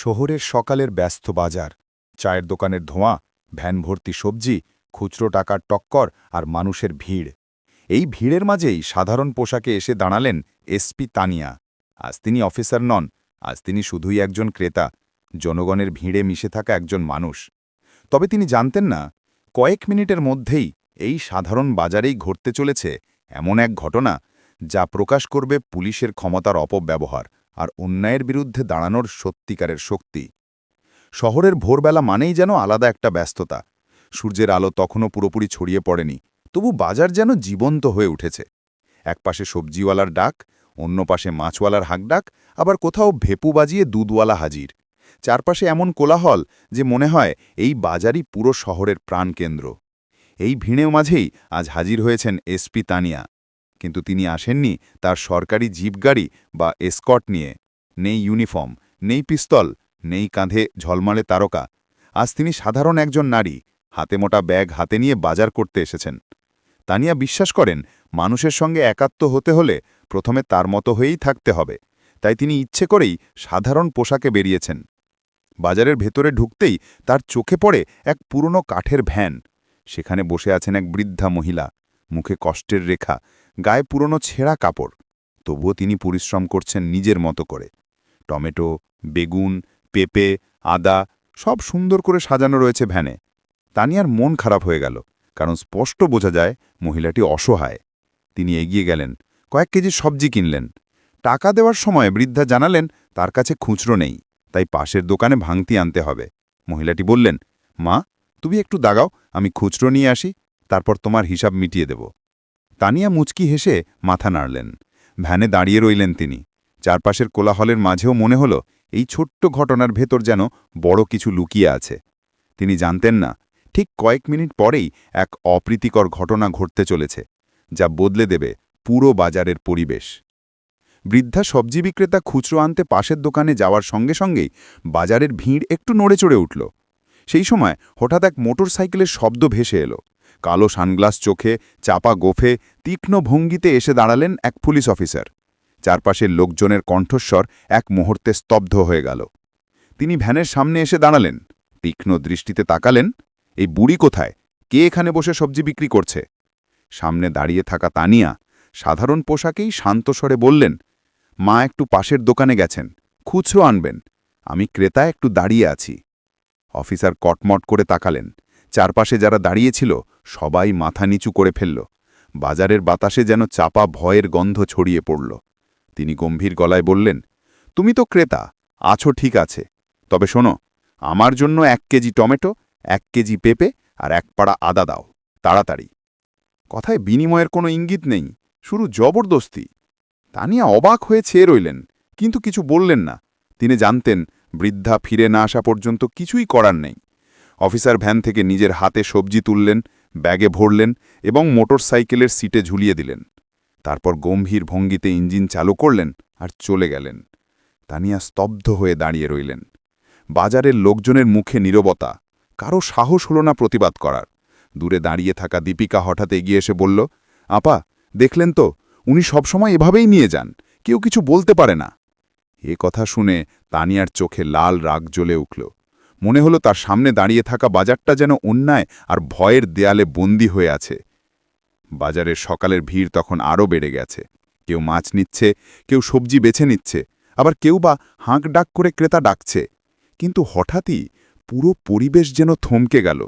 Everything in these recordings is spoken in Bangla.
শহরের সকালের ব্যস্ত বাজার। চায়ের দোকানের ধোঁয়া ভ্যান ভর্তি সবজি, খুচরো টাকার টক্কর আর মানুষের ভিড়। এই ভিড়ের মাঝেই সাধারণ পোশাকে এসে দাঁড়ালেন এসপি তানিয়া। আজ তিনি অফিসার নন, আজ তিনি শুধুই একজন ক্রেতা। জনগণের ভিড়ে মিশে থাকা একজন মানুষ। তবে তিনি জানতেন না, কয়েক মিনিটের মধ্যেই এই সাধারণ বাজারেই ঘটতে চলেছে এমন এক ঘটনা যা প্রকাশ করবে পুলিশের ক্ষমতার অপব্যবহার। আর অন্যায়ের বিরুদ্ধে দাঁড়ানোর সত্যিকারের শক্তি। শহরের ভোরবেলা মানেই যেন আলাদা একটা ব্যস্ততা। সূর্যের আলো তখনও পুরোপুরি ছড়িয়ে পড়েনি, তবু বাজার যেন জীবন্ত হয়ে উঠেছে। একপাশে সবজিওয়ালার ডাক, অন্য পাশে মাছওয়ালার হাঁকডাক, আবার কোথাও ভেপু বাজিয়ে দুধওয়ালা হাজির। চারপাশে এমন কোলাহল যে মনে হয় এই বাজারই পুরো শহরের প্রাণকেন্দ্র। এই ভিড়েও মাঝেই আজ হাজির হয়েছেন এসপি তানিয়া। কিন্তু তিনি আসেননি তার সরকারি জিপ গাড়ি বা এসকট নিয়ে। নেই ইউনিফর্ম, নেই পিস্তল, নেই কাঁধে ঝলমালে তারকা। আজ তিনি সাধারণ একজন নারী, হাতে মোটা ব্যাগ হাতে নিয়ে বাজার করতে এসেছেন। তানিয়া বিশ্বাস করেন, মানুষের সঙ্গে একাত্ম হতে হলে প্রথমে তার মতো হয়েই থাকতে হবে। তাই তিনি ইচ্ছে করেই সাধারণ পোশাকে বেরিয়েছেন। বাজারের ভেতরে ঢুকতেই তার চোখে পড়ে এক পুরনো কাঠের ভ্যান। সেখানে বসে আছেন এক বৃদ্ধা মহিলা। মুখে কষ্টের রেখা গায়ে পুরনো ছেঁড়া কাপড়। তবুও তিনি পরিশ্রম করছেন নিজের মতো করে। টমেটো, বেগুন, পেঁপে, আদা সব সুন্দর করে সাজানো রয়েছে ভ্যানে। তানিয়ার মন খারাপ হয়ে গেল, কারণ স্পষ্ট বোঝা যায় মহিলাটি অসহায়। তিনি এগিয়ে গেলেন, কয়েক কেজি সবজি কিনলেন। টাকা দেওয়ার সময় বৃদ্ধা জানালেন, তার কাছে খুচরো নেই, তাই পাশের দোকানে ভাঙতি আনতে হবে। মহিলাটি বললেন, মা, তুমি একটু দাগাও, আমি খুচরো নিয়ে আসি, তারপর তোমার হিসাব মিটিয়ে দেব। তানিয়া মুচকি হেসে মাথা নাড়লেন। ভ্যানে দাঁড়িয়ে রইলেন তিনি। চারপাশের কোলাহলের মাঝেও মনে হল, এই ছোট্ট ঘটনার ভেতর যেন বড় কিছু লুকিয়ে আছে। তিনি জানতেন না, ঠিক কয়েক মিনিট পরেই এক অপ্রীতিকর ঘটনা ঘটতে চলেছে, যা বদলে দেবে পুরো বাজারের পরিবেশ। বৃদ্ধা সবজি বিক্রেতা খুচরো আনতে পাশের দোকানে যাওয়ার সঙ্গে সঙ্গেই বাজারের ভিড় একটু নড়ে চড়ে উঠল। সেই সময় হঠাৎ এক মোটর সাইকেলের শব্দ ভেসে এলো। কালো সানগ্লাস চোখে, চাপা গোফে, তীক্ষ্ণ ভঙ্গিতে এসে দাঁড়ালেন এক পুলিশ অফিসার। চারপাশের লোকজনের কণ্ঠস্বর এক মুহূর্তে স্তব্ধ হয়ে গেল। তিনি ভ্যানের সামনে এসে দাঁড়ালেন। তীক্ষ্ণ দৃষ্টিতে তাকালেন, এই বুড়ি কোথায়? কে এখানে বসে সবজি বিক্রি করছে? সামনে দাঁড়িয়ে থাকা তানিয়া সাধারণ পোশাকেই শান্তস্বরে বললেন, মা একটু পাশের দোকানে গেছেন, খুচরো আনবেন। আমি ক্রেতা একটু দাঁড়িয়ে আছি। অফিসার কটমট করে তাকালেন। চারপাশে যারা দাঁড়িয়েছিল, সবাই মাথা নিচু করে ফেলল। বাজারের বাতাসে যেন চাপা ভয়ের গন্ধ ছড়িয়ে পড়ল। তিনি গম্ভীর গলায় বললেন, তুমি তো ক্রেতা, আছো ঠিক আছে। তবে শোনো, আমার জন্য এক কেজি টমেটো, এক কেজি পেঁপে আর এক পাড়া আদা দাও, তাড়াতাড়ি। কথায় বিনিময়ের কোনো ইঙ্গিত নেই শুরু জবরদস্তি। তানিয়া অবাক হয়ে চেয়ে রইলেন, কিন্তু কিছু বললেন না। তিনি জানতেন, বৃদ্ধা ফিরে না আসা পর্যন্ত কিছুই করার নেই। অফিসার ভ্যান থেকে নিজের হাতে সবজি তুললেন, ব্যাগে ভরলেন এবং মোটর সাইকেলের সিটে ঝুলিয়ে দিলেন। তারপর গম্ভীর ভঙ্গিতে ইঞ্জিন চালু করলেন আর চলে গেলেন। তানিয়া স্তব্ধ হয়ে দাঁড়িয়ে রইলেন। বাজারের লোকজনের মুখে নীরবতা, কারও সাহস হল না প্রতিবাদ করার। দূরে দাঁড়িয়ে থাকা দীপিকা হঠাৎ এগিয়ে এসে বলল, আপা, দেখলেন তো, উনি সবসময় এভাবেই নিয়ে যান, কেউ কিছু বলতে পারে না। এ কথা শুনে তানিয়ার চোখে লাল রাগ জ্বলে উঠল। মনে হলো তার সামনে দাঁড়িয়ে থাকা বাজারটা যেন অন্যায় আর ভয়ের দেয়ালে বন্দি হয়ে আছে। বাজারের সকালের ভিড় তখন আরও বেড়ে গেছে। কেউ মাছ নিচ্ছে, কেউ সবজি বেছে নিচ্ছে, আবার কেউ বা হাঁক ডাক করে ক্রেতা ডাকছে। কিন্তু হঠাৎই পুরো পরিবেশ যেন থমকে গেল।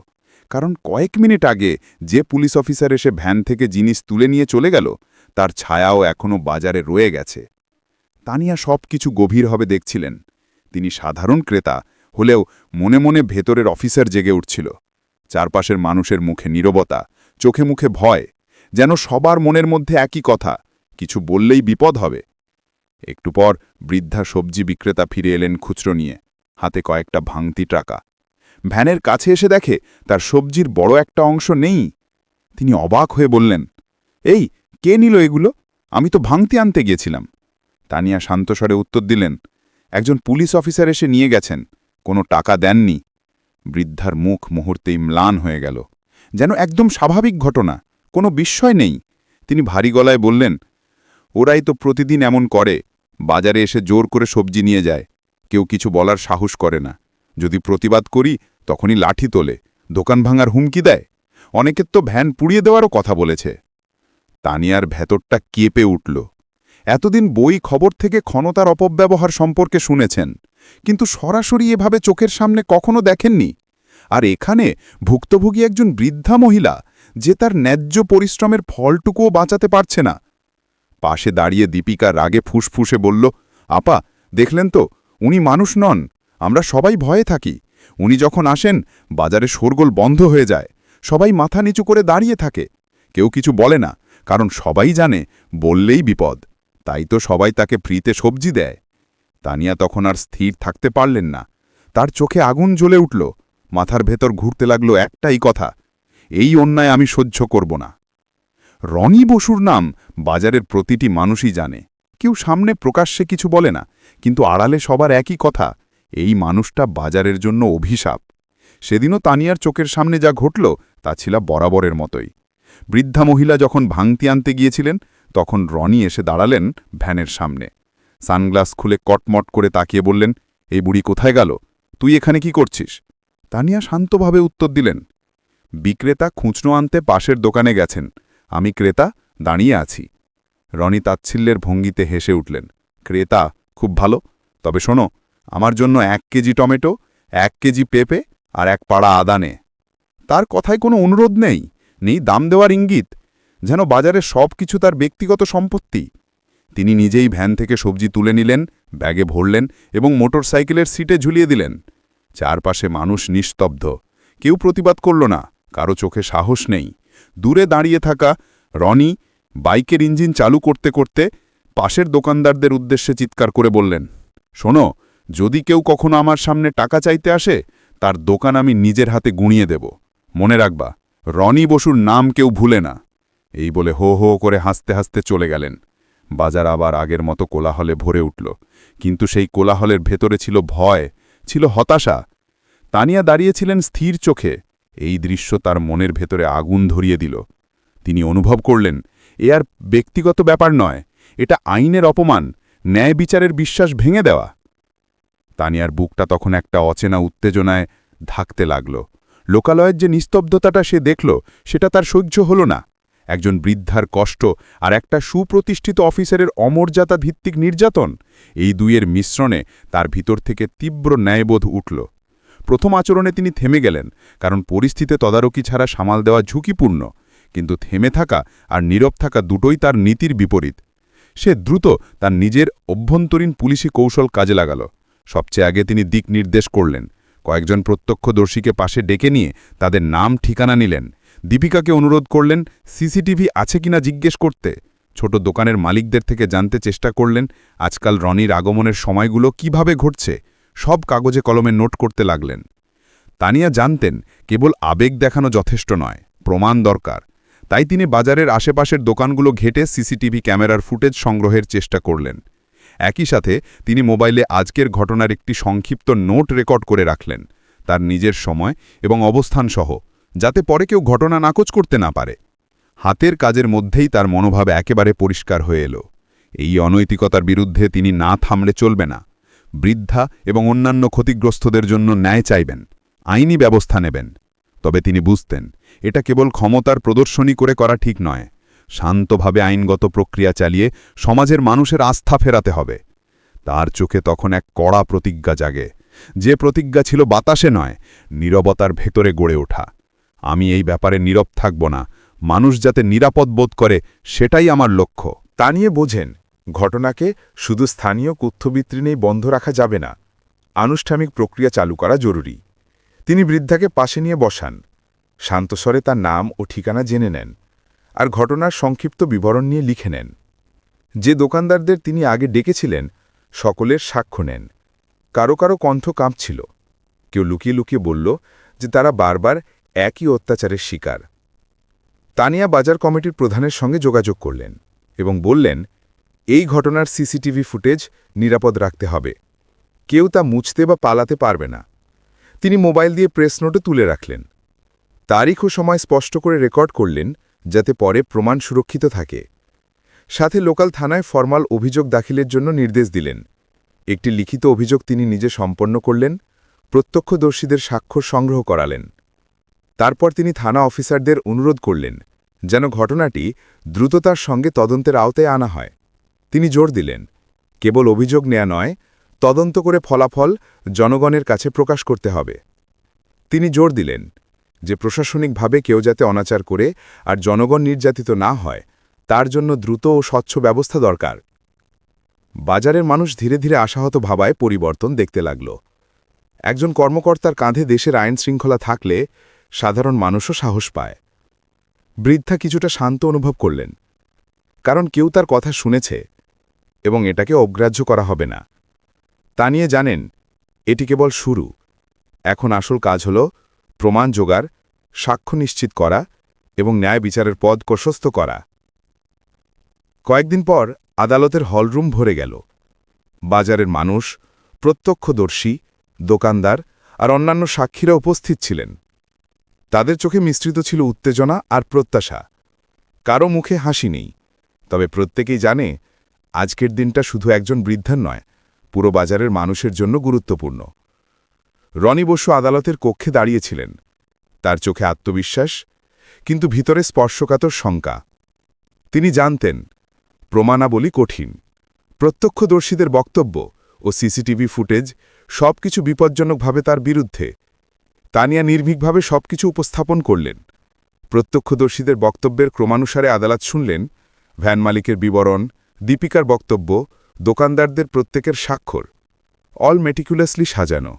কারণ কয়েক মিনিট আগে যে পুলিশ অফিসার এসে ভ্যান থেকে জিনিস তুলে নিয়ে চলে গেল, তার ছায়াও এখনও বাজারে রয়ে গেছে। তানিয়া সব কিছু গভীরভাবে দেখছিলেন। তিনি সাধারণ ক্রেতা হলেও মনে মনে ভেতরের অফিসার জেগে উঠছিল। চারপাশের মানুষের মুখে নীরবতা, চোখে মুখে ভয়, যেন সবার মনের মধ্যে একই কথা, কিছু বললেই বিপদ হবে। একটু পর বৃদ্ধা সবজি বিক্রেতা ফিরে এলেন খুচরো নিয়ে, হাতে কয়েকটা ভাঙতি টাকা। ভ্যানের কাছে এসে দেখে তার সবজির বড় একটা অংশ নেই। তিনি অবাক হয়ে বললেন, এই, কে নিল এগুলো? আমি তো ভাঙতি আনতে গিয়েছিলাম। তানিয়া শান্তস্বরে উত্তর দিলেন, একজন পুলিশ অফিসার এসে নিয়ে গেছেন। কোনো টাকা দেননি। বৃদ্ধার মুখ মুহূর্তেই ম্লান হয়ে গেল। যেন একদম স্বাভাবিক ঘটনা, কোনো বিস্ময় নেই। তিনি ভারী গলায় বললেন, ওরাই তো প্রতিদিন এমন করে, বাজারে এসে জোর করে সবজি নিয়ে যায়। কেউ কিছু বলার সাহস করে না। যদি প্রতিবাদ করি, তখনই লাঠি তোলে, দোকান ভাঙার হুমকি দেয়। অনেকের তো ভ্যান পুড়িয়ে দেওয়ারও কথা বলেছে। তানিয়ার ভেতরটা কেঁপে উঠল। এতদিন বই খবর থেকে ক্ষণতার অপব্যবহার সম্পর্কে শুনেছেন। কিন্তু সরাসরি এভাবে চোখের সামনে কখনো দেখেননি। আর এখানে ভুক্তভোগী একজন বৃদ্ধা মহিলা যে তার ন্যায্য পরিশ্রমের ফলটুকুও বাঁচাতে পারছে না। পাশে দাঁড়িয়ে দীপিকা রাগে ফুসফুসে বলল, আপা, দেখলেন তো, উনি মানুষ নন, আমরা সবাই ভয়ে থাকি। উনি যখন আসেন, বাজারে শোরগোল বন্ধ হয়ে যায়, সবাই মাথা নিচু করে দাঁড়িয়ে থাকে। কেউ কিছু বলে না, কারণ সবাই জানে, বললেই বিপদ। তাই তো সবাই তাকে ফ্রিতে সবজি দেয়। তানিয়া তখন আর স্থির থাকতে পারলেন না। তার চোখে আগুন জ্বলে উঠল। মাথার ভেতর ঘুরতে লাগল একটাই কথা, এই অন্যায় আমি সহ্য করব না। রনি বসুর নাম বাজারের প্রতিটি মানুষই জানে। কেউ সামনে প্রকাশ্যে কিছু বলে না, কিন্তু আড়ালে সবার একই কথা, এই মানুষটা বাজারের জন্য অভিশাপ। সেদিনও তানিয়ার চোখের সামনে যা ঘটল, তা ছিল বরাবরের মতোই। বৃদ্ধা মহিলা যখন ভাঙতি আনতে গিয়েছিলেন তখন রনি এসে দাঁড়ালেন ভ্যানের সামনে। সানগ্লাস খুলে কটমট করে তাকিয়ে বললেন, এই বুড়ি কোথায় গেল? তুই এখানে কি করছিস? তানিয়া শান্তভাবে উত্তর দিলেন, বিক্রেতা খুঁচনো আনতে পাশের দোকানে গেছেন। আমি ক্রেতা, দাঁড়িয়ে আছি। রনি তাচ্ছিল্যের ভঙ্গিতে হেসে উঠলেন, ক্রেতা, খুব ভালো। তবে শোনো, আমার জন্য এক কেজি টমেটো, এক কেজি পেঁপে আর এক পাড়া আদানে তার কথায় কোনো অনুরোধ নেই। নেই দাম দেওয়ার ইঙ্গিত। যেন বাজারে সব কিছু তার ব্যক্তিগত সম্পত্তি। তিনি নিজেই ভ্যান থেকে সবজি তুলে নিলেন, ব্যাগে ভরলেন এবং মোটরসাইকেলের সিটে ঝুলিয়ে দিলেন। চারপাশে মানুষ নিস্তব্ধ। কেউ প্রতিবাদ করল না, কারও চোখে সাহস নেই। দূরে দাঁড়িয়ে থাকা রনি বাইকের ইঞ্জিন চালু করতে করতে পাশের দোকানদারদের উদ্দেশ্যে চিৎকার করে বললেন, শোনো, যদি কেউ কখনো আমার সামনে টাকা চাইতে আসে, তার দোকান আমি নিজের হাতে গুঁড়িয়ে দেব। মনে রাখবা, রনি বসুর নাম কেউ ভুলে না। এই বলে হো হো করে হাসতে হাসতে চলে গেলেন। বাজার আবার আগের মতো কোলাহলে ভরে উঠল। কিন্তু সেই কোলাহলের ভেতরে ছিল ভয়, ছিল হতাশা। তানিয়া দাঁড়িয়েছিলেন স্থির চোখে। এই দৃশ্য তার মনের ভেতরে আগুন ধরিয়ে দিল। তিনি অনুভব করলেন, এ আর ব্যক্তিগত ব্যাপার নয়, এটা আইনের অপমান, ন্যায় বিচারের বিশ্বাস ভেঙে দেওয়া। তানিয়ার বুকটা তখন একটা অচেনা উত্তেজনায় ধাকতে লাগল। লোকালয়ের যে নিস্তব্ধতাটা সে দেখল, সেটা তার সহ্য হল না। একজন বৃদ্ধার কষ্ট আর একটা সুপ্রতিষ্ঠিত অফিসারের অমর্যাদা ভিত্তিক নির্যাতন। এই দুইয়ের মিশ্রণে তার ভিতর থেকে তীব্র ন্যায়বোধ উঠল। প্রথম আচরণে তিনি থেমে গেলেন, কারণ পরিস্থিতি তদারকি ছাড়া সামাল দেওয়া ঝুঁকিপূর্ণ, কিন্তু থেমে থাকা আর নীরব থাকা দুটোই তার নীতির বিপরীত। সে দ্রুত তার নিজের অভ্যন্তরীণ পুলিশি কৌশল কাজে লাগাল। সবচেয়ে আগে তিনি দিক নির্দেশ করলেন। কয়েকজন প্রত্যক্ষদর্শীকে পাশে ডেকে নিয়ে তাদের নাম ঠিকানা নিলেন। দীপিকাকে অনুরোধ করলেন, সিসিটিভি আছে কিনা জিজ্ঞেস করতে। ছোট দোকানের মালিকদের থেকে জানতে চেষ্টা করলেন, আজকাল রনির আগমনের সময়গুলো কীভাবে ঘটছে? সব কাগজে কলমে নোট করতে লাগলেন। তানিয়া জানতেন, কেবল আবেগ দেখানো যথেষ্ট নয়, প্রমাণ দরকার। তাই তিনি বাজারের আশেপাশের দোকানগুলো ঘেটে সিসিটিভি ক্যামেরার ফুটেজ সংগ্রহের চেষ্টা করলেন। একই সাথে তিনি মোবাইলে আজকের ঘটনার একটি সংক্ষিপ্ত নোট রেকর্ড করে রাখলেন, তার নিজের সময় এবং অবস্থান সহ যাতে পরে কেউ ঘটনা নাকচ করতে না পারে। হাতের কাজের মধ্যেই তার মনোভাব একেবারে পরিষ্কার হয়ে এলো। এই অনৈতিকতার বিরুদ্ধে তিনি না থামলে চলবে না। বৃদ্ধা এবং অন্যান্য ক্ষতিগ্রস্তদের জন্য ন্যায় চাইবেন, আইনি ব্যবস্থা নেবেন। তবে তিনি বুঝতেন, এটা কেবল ক্ষমতার প্রদর্শনী করে করা ঠিক নয়। শান্তভাবে আইনগত প্রক্রিয়া চালিয়ে সমাজের মানুষের আস্থা ফেরাতে হবে। তার চোখে তখন এক কড়া প্রতিজ্ঞা জাগে। যে প্রতিজ্ঞা ছিল বাতাসে নয়, নীরবতার ভেতরে গড়ে ওঠা। আমি এই ব্যাপারে নীরব থাকব না। মানুষ যাতে নিরাপদ বোধ করে, সেটাই আমার লক্ষ্য। তা নিয়ে বোঝেন, ঘটনাকে শুধু স্থানীয় কুত্থবিত্রিনেই বন্ধ রাখা যাবে না। আনুষ্ঠানিক প্রক্রিয়া চালু করা জরুরি। তিনি বৃদ্ধাকে পাশে নিয়ে বসান। শান্তস্বরে তার নাম ও ঠিকানা জেনে নেন আর ঘটনার সংক্ষিপ্ত বিবরণ নিয়ে লিখে নেন। যে দোকানদারদের তিনি আগে ডেকেছিলেন, সকলের সাক্ষ্য নেন। কারও কারও কণ্ঠ কাঁপছিল। কেউ লুকিয়ে লুকিয়ে বলল যে তারা বারবার একই অত্যাচারের শিকার। তানিয়া বাজার কমিটির প্রধানের সঙ্গে যোগাযোগ করলেন এবং বললেন, এই ঘটনার সিসিটিভি ফুটেজ নিরাপদ রাখতে হবে। কেউ তা মুছতে বা পালাতে পারবে না। তিনি মোবাইল দিয়ে প্রেস নোটে তুলে রাখলেন। তারিখ ও সময় স্পষ্ট করে রেকর্ড করলেন যাতে পরে প্রমাণ সুরক্ষিত থাকে। সাথে লোকাল থানায় ফরমাল অভিযোগ দাখিলের জন্য নির্দেশ দিলেন। একটি লিখিত অভিযোগ তিনি নিজে সম্পন্ন করলেন, প্রত্যক্ষদর্শীদের স্বাক্ষর সংগ্রহ করালেন। তারপর তিনি থানা অফিসারদের অনুরোধ করলেন, যেন ঘটনাটি দ্রুততার সঙ্গে তদন্তের আওতায় আনা হয়। তিনি জোর দিলেন, কেবল অভিযোগ নেয়া নয়, তদন্ত করে ফলাফল জনগণের কাছে প্রকাশ করতে হবে। তিনি জোর দিলেন যে প্রশাসনিকভাবে কেউ যাতে অনাচার করে আর জনগণ নির্যাতিত না হয়, তার জন্য দ্রুত ও স্বচ্ছ ব্যবস্থা দরকার। বাজারের মানুষ ধীরে ধীরে আশাহত ভাবায় পরিবর্তন দেখতে লাগল। একজন কর্মকর্তার কাঁধে দেশের আইন শৃঙ্খলা থাকলে সাধারণ মানুষও সাহস পায়। বৃদ্ধা কিছুটা শান্ত অনুভব করলেন, কারণ কেউ তার কথা শুনেছে এবং এটাকে অগ্রাহ্য করা হবে না। তা নিয়ে জানেন, এটি কেবল শুরু। এখন আসল কাজ হল প্রমাণ জোগাড়, সাক্ষ্য নিশ্চিত করা এবং ন্যায় বিচারের পদ প্রশস্ত করা। কয়েকদিন পর আদালতের হলরুম ভরে গেল। বাজারের মানুষ, প্রত্যক্ষদর্শী, দোকানদার আর অন্যান্য সাক্ষীরা উপস্থিত ছিলেন। তাদের চোখে মিশ্রিত ছিল উত্তেজনা আর প্রত্যাশা। কারও মুখে হাসি নেই। তবে প্রত্যেকেই জানে, আজকের দিনটা শুধু একজন বৃদ্ধার নয়, পুরো বাজারের মানুষের জন্য গুরুত্বপূর্ণ। রনি বসু আদালতের কক্ষে দাঁড়িয়েছিলেন। তার চোখে আত্মবিশ্বাস, কিন্তু ভিতরে স্পর্শকাতর শঙ্কা। তিনি জানতেন, প্রমাণাবলী কঠিন। প্রত্যক্ষদর্শীদের বক্তব্য ও সিসিটিভি ফুটেজ সবকিছু বিপজ্জনকভাবে তার বিরুদ্ধে। তানিয়া নির্ভীকভাবে সবকিছু উপস্থাপন করলেন। প্রত্যক্ষদর্শীদের বক্তব্যের ক্রমানুসারে আদালত শুনলেন, ভ্যান মালিকের বিবরণ, দীপিকার বক্তব্য, দোকানদারদের প্রত্যেকের স্বাক্ষর, অল মেটিকুলাসলি সাজানো।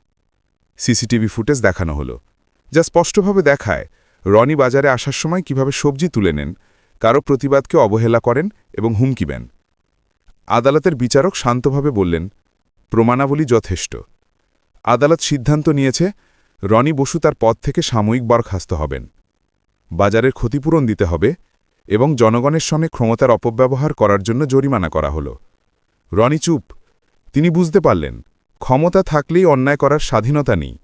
সিসিটিভি ফুটেজ দেখানো হলো, যা স্পষ্টভাবে দেখায় রনি বাজারে আসার সময় কীভাবে সবজি তুলে নেন, কারও প্রতিবাদকে অবহেলা করেন এবং হুমকি দেন। আদালতের বিচারক শান্তভাবে বললেন, প্রমাণাবলী যথেষ্ট। আদালত সিদ্ধান্ত নিয়েছে রনি বসু তার পদ থেকে সাময়িক বরখাস্ত হবেন। বাজারের ক্ষতিপূরণ দিতে হবে এবং জনগণের সঙ্গে ক্ষমতার অপব্যবহার করার জন্য জরিমানা করা হল। রনি চুপ। তিনি বুঝতে পারলেন, ক্ষমতা থাকলেই অন্যায় করার স্বাধীনতা নেই।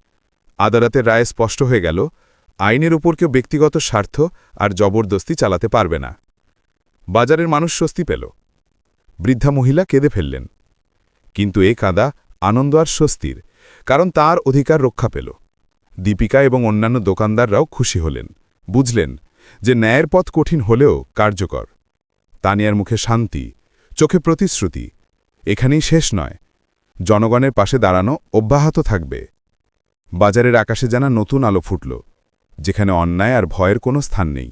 আদালতের রায়ে স্পষ্ট হয়ে গেল, আইনের উপর কেউ ব্যক্তিগত স্বার্থ আর জবরদস্তি চালাতে পারবে না। বাজারের মানুষ স্বস্তি পেল। বৃদ্ধা মহিলা কেঁদে ফেললেন। কিন্তু এ কাঁদা আনন্দ আর স্বস্তির, কারণ তার অধিকার রক্ষা পেল। দীপিকা এবং অন্যান্য দোকানদাররাও খুশি হলেন। বুঝলেন যে ন্যায়ের পথ কঠিন হলেও কার্যকর। তানিয়ার মুখে শান্তি, চোখে প্রতিশ্রুতি, এখানেই শেষ নয়। জনগণের পাশে দাঁড়ানো অব্যাহত থাকবে। বাজারের আকাশে জানা নতুন আলো ফুটল, যেখানে অন্যায় আর ভয়ের কোনো স্থান নেই।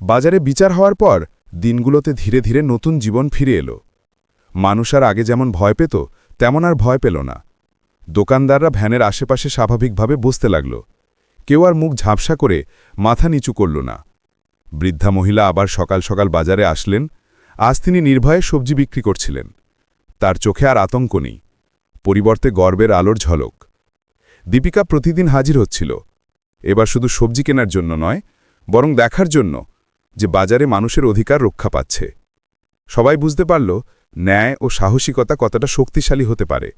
বাজারে বিচার হওয়ার পর দিনগুলোতে ধীরে ধীরে নতুন জীবন ফিরে এলো। মানুষ আর আগে যেমন ভয় পেত, তেমন আর ভয় পেল না। দোকানদাররা ভ্যানের আশেপাশে স্বাভাবিকভাবে বসতে লাগল। কেউ আর মুখ ঝাপসা করে মাথা নিচু করল না। বৃদ্ধা মহিলা আবার সকাল সকাল বাজারে আসলেন। আজ তিনি নির্ভয়ে সবজি বিক্রি করছিলেন। তার চোখে আর আতঙ্ক নেই। পরিবর্তে গর্বের আলোর ঝলক। দীপিকা প্রতিদিন হাজির হচ্ছিল। এবার শুধু সবজি কেনার জন্য নয়, বরং দেখার জন্য যে বাজারে মানুষের অধিকার রক্ষা পাচ্ছে। সবাই বুঝতে পারল, ন্যায় ও সাহসিকতা কতটা শক্তিশালী হতে পারে।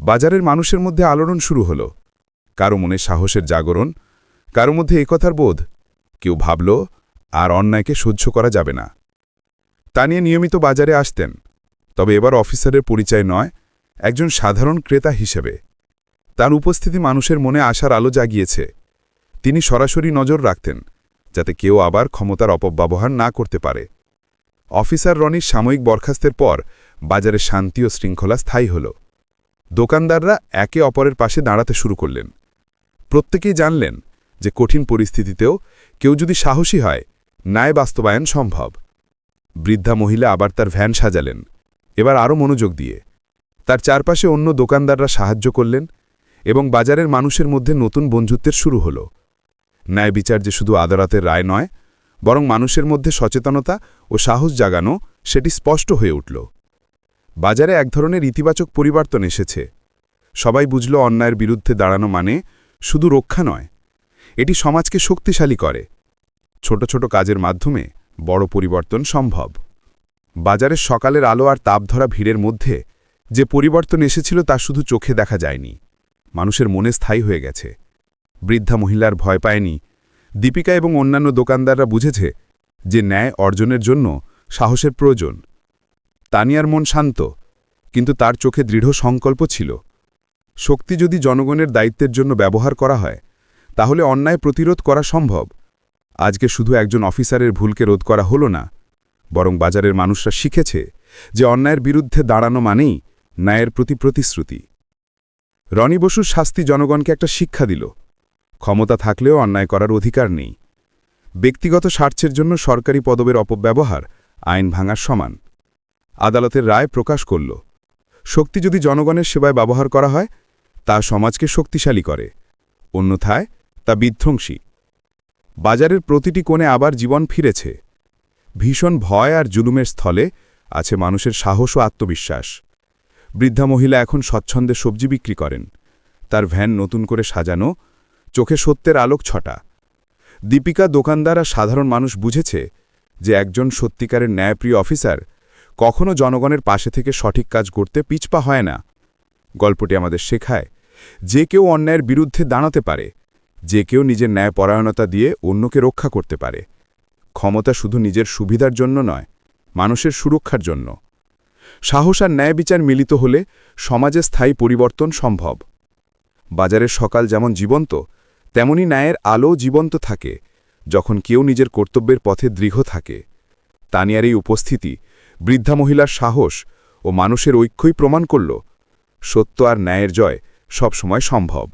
বাজারের মানুষের মধ্যে আলোড়ন শুরু হল। কারও মনে সাহসের জাগরণ, কারও মধ্যে একথার বোধ। কেউ ভাবল, আর অন্যায়কে সহ্য করা যাবে না। তা নিয়ে নিয়মিত বাজারে আসতেন। তবে এবার অফিসারের পরিচয় নয়, একজন সাধারণ ক্রেতা হিসেবে। তার উপস্থিতি মানুষের মনে আশার আলো জাগিয়েছে। তিনি সরাসরি নজর রাখতেন, যাতে কেউ আবার ক্ষমতার অপব্যবহার না করতে পারে। অফিসার রনির সাময়িক বরখাস্তের পর বাজারে শান্তি ও শৃঙ্খলা স্থায়ী হল। দোকানদাররা একে অপরের পাশে দাঁড়াতে শুরু করলেন। প্রত্যেকেই জানলেন যে কঠিন পরিস্থিতিতেও কেউ যদি সাহসী হয়, ন্যায় বাস্তবায়ন সম্ভব। বৃদ্ধা মহিলা আবার তার ভ্যান সাজালেন, এবার আরও মনোযোগ দিয়ে। তার চারপাশে অন্য দোকানদাররা সাহায্য করলেন এবং বাজারের মানুষের মধ্যে নতুন বন্ধুত্বের শুরু হল। ন্যায় বিচার যে শুধু আদালতের রায় নয়, বরং মানুষের মধ্যে সচেতনতা ও সাহস জাগানো সেটি স্পষ্ট হয়ে উঠল। বাজারে এক ধরনের ইতিবাচক পরিবর্তন এসেছে। সবাই বুঝল অন্যায়ের বিরুদ্ধে দাঁড়ানো মানে শুধু রক্ষা নয়, এটি সমাজকে শক্তিশালী করে। ছোট ছোট কাজের মাধ্যমে বড় পরিবর্তন সম্ভব। বাজারের সকালের আলো আর তাপধরা ভিড়ের মধ্যে যে পরিবর্তন এসেছিল তা শুধু চোখে দেখা যায়নি, মানুষের মনে স্থায়ী হয়ে গেছে। বৃদ্ধা মহিলার ভয় পায়নি। দীপিকা এবং অন্যান্য দোকানদাররা বুঝেছে যে ন্যায় অর্জনের জন্য সাহসের প্রয়োজন। তানিয়ার মন শান্ত, কিন্তু তার চোখে দৃঢ় সংকল্প ছিল। শক্তি যদি জনগণের দায়িত্বের জন্য ব্যবহার করা হয়, তাহলে অন্যায় প্রতিরোধ করা সম্ভব। আজকে শুধু একজন অফিসারের ভুলকে রোধ করা হলো না, বরং বাজারের মানুষরা শিখেছে যে অন্যায়ের বিরুদ্ধে দাঁড়ানো মানেই ন্যায়ের প্রতি প্রতিশ্রুতি। রনি বসুর শাস্তি জনগণকে একটা শিক্ষা দিল। ক্ষমতা থাকলেও অন্যায় করার অধিকার নেই। ব্যক্তিগত স্বার্থের জন্য সরকারি পদবের অপব্যবহার আইন ভাঙার সমান। আদালতের রায় প্রকাশ করল। শক্তি যদি জনগণের সেবায় ব্যবহার করা হয়, তা সমাজকে শক্তিশালী করে। অন্যথায়, তা বিধ্বংসী। বাজারের প্রতিটি কোণে আবার জীবন ফিরেছে। ভীষণ ভয় আর জুলুমের স্থলে আছে মানুষের সাহস ও আত্মবিশ্বাস। বৃদ্ধা মহিলা এখন স্বচ্ছন্দে সবজি বিক্রি করেন। তার ভ্যান নতুন করে সাজানো, চোখে সত্যের আলোক ছটা। দীপিকা দোকানদার আর সাধারণ মানুষ বুঝেছে যে একজন সত্যিকারের ন্যায়প্রিয় অফিসার কখনো জনগণের পাশে থেকে সঠিক কাজ করতে পিছপা হয় না। গল্পটি আমাদের শেখায়, যে কেউ অন্যায়ের বিরুদ্ধে দাঁড়াতে পারে, যে কেউ নিজের ন্যায়পরায়ণতা দিয়ে অন্যকে রক্ষা করতে পারে। ক্ষমতা শুধু নিজের সুবিধার জন্য নয়, মানুষের সুরক্ষার জন্য। সাহস আর ন্যায় বিচার মিলিত হলে সমাজে স্থায়ী পরিবর্তন সম্ভব। বাজারের সকাল যেমন জীবন্ত, তেমনি ন্যায়ের আলো জীবন্ত থাকে, যখন কেউ নিজের কর্তব্যের পথে দৃঢ় থাকে। তানিয়ার এই উপস্থিতি বৃদ্ধা মহিলার সাহস ও মানুষের ঐক্যই প্রমাণ করল সত্য আর ন্যায়ের জয় সবসময় সম্ভব।